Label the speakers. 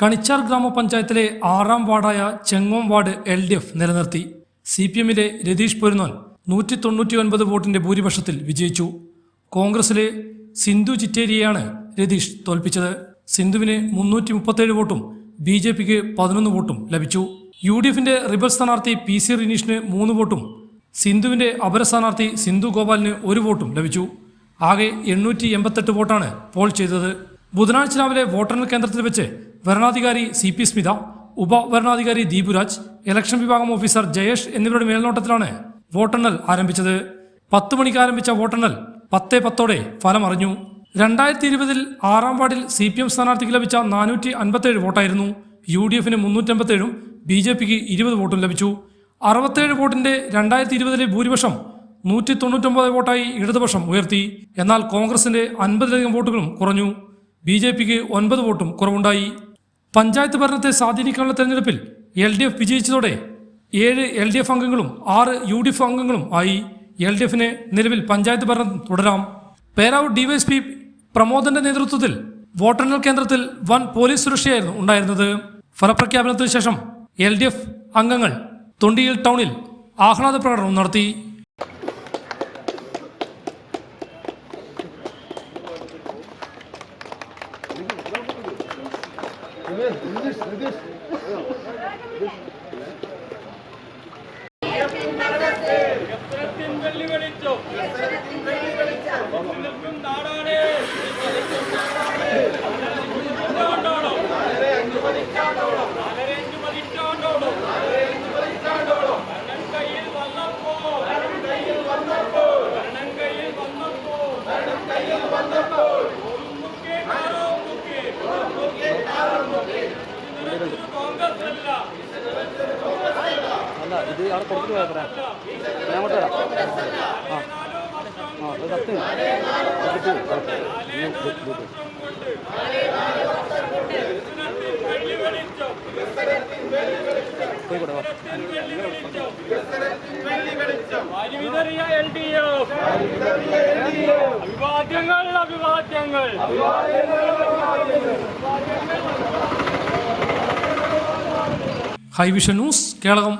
Speaker 1: കണിച്ചാർ ഗ്രാമപഞ്ചായത്തിലെ ആറാം വാർഡായ Chengom ward L D F നിലനിർത്തി. സി പി എമ്മിലെ രതീഷ് പൊരുന്നോൻ നൂറ്റി തൊണ്ണൂറ്റി ഒൻപത് വോട്ടിന്റെ ഭൂരിപക്ഷത്തിൽ വിജയിച്ചു. കോൺഗ്രസിലെ സിന്ധു ചിറ്റേരിയെയാണ് രതീഷ് തോൽപ്പിച്ചത്. സിന്ധുവിന് മുന്നൂറ്റി മുപ്പത്തേഴ് വോട്ടും ബി ജെ പിക്ക് പതിനൊന്ന് വോട്ടും ലഭിച്ചു. യു ഡി എഫിന്റെ റിബൽ സ്ഥാനാർത്ഥി പി സി റിനീഷിന് മൂന്ന് വോട്ടും സിന്ധുവിന്റെ അപര സ്ഥാനാർത്ഥി സിന്ധു ഗോപാലിന് ഒരു വോട്ടും ലഭിച്ചു. ആകെ എണ്ണൂറ്റി എൺപത്തെട്ട് വോട്ടാണ് പോൾ ചെയ്തത്. ബുധനാഴ്ച രാവിലെ വോട്ടെണ്ണൽ കേന്ദ്രത്തിൽ വെച്ച് വരണാധികാരി സി പി സ്മിത ഉപവരണാധികാരി ദീപുരാജ് ഇലക്ഷൻ വിഭാഗം ഓഫീസർ ജയേഷ് എന്നിവരുടെ മേൽനോട്ടത്തിലാണ് വോട്ടെണ്ണൽ ആരംഭിച്ചത്. പത്ത് മണിക്ക് ആരംഭിച്ച വോട്ടെണ്ണൽ പത്തേ പത്തോടെ ഫലം അറിഞ്ഞു രണ്ടായിരത്തി ഇരുപതിൽ ആറാം വാർഡിൽ സി പി എം സ്ഥാനാർത്ഥിക്ക് ലഭിച്ച നാനൂറ്റി അൻപത്തേഴ് വോട്ടായിരുന്നു. യു ഡി എഫിന് മുന്നൂറ്റമ്പത്തേഴും ബി ജെ പിക്ക് ഇരുപത് വോട്ടും ലഭിച്ചു. അറുപത്തേഴ് വോട്ടിന്റെ രണ്ടായിരത്തി ഇരുപതിലെ ഭൂരിപക്ഷം നൂറ്റി തൊണ്ണൂറ്റൊമ്പത് വോട്ടായി ഇടതുപക്ഷം ഉയർത്തി. എന്നാൽ കോൺഗ്രസിന്റെ അൻപതിലധികം വോട്ടുകളും കുറഞ്ഞു. ബി ജെ പിക്ക് ഒൻപത് വോട്ടും കുറവുണ്ടായി. പഞ്ചായത്ത് ഭരണത്തെ സ്വാധീനിക്കാനുള്ള തെരഞ്ഞെടുപ്പിൽ എൽ ഡി എഫ് വിജയിച്ചതോടെ ഏഴ് എൽ ഡി എഫ് അംഗങ്ങളും ആറ് യു ഡി എഫ് അംഗങ്ങളും ആയി എൽ ഡി എഫിന് നിലവിൽ പഞ്ചായത്ത് ഭരണം തുടരാം. പേരാവൂർ ഡിവൈഎസ്പി പ്രമോദന്റെ നേതൃത്വത്തിൽ വോട്ടെണ്ണൽ കേന്ദ്രത്തിൽ വൻ പോലീസ് സുരക്ഷയായിരുന്നു ഉണ്ടായിരുന്നത്. ഫലപ്രഖ്യാപനത്തിന് ശേഷം എൽ ഡി എഫ് അംഗങ്ങൾ തൊണ്ടിയിൽ ടൗണിൽ ആഹ്ലാദ പ്രകടനം നടത്തി.
Speaker 2: എത്രത്തിൻ വെല്ലുവിളിച്ചു അല്ല
Speaker 3: ഇത് അവിടെ കൊടുത്തിട്ട് പോയാൽ പറയാം ഞാൻ അങ്ങോട്ട് വരാം. ആ. ആ അത് കത്ത് വാ.
Speaker 2: L D F. അഭിവാദ്യങ്ങൾ അഭിവാദ്യങ്ങൾ.
Speaker 1: ഹൈവിഷൻ ന്യൂസ് കേളകം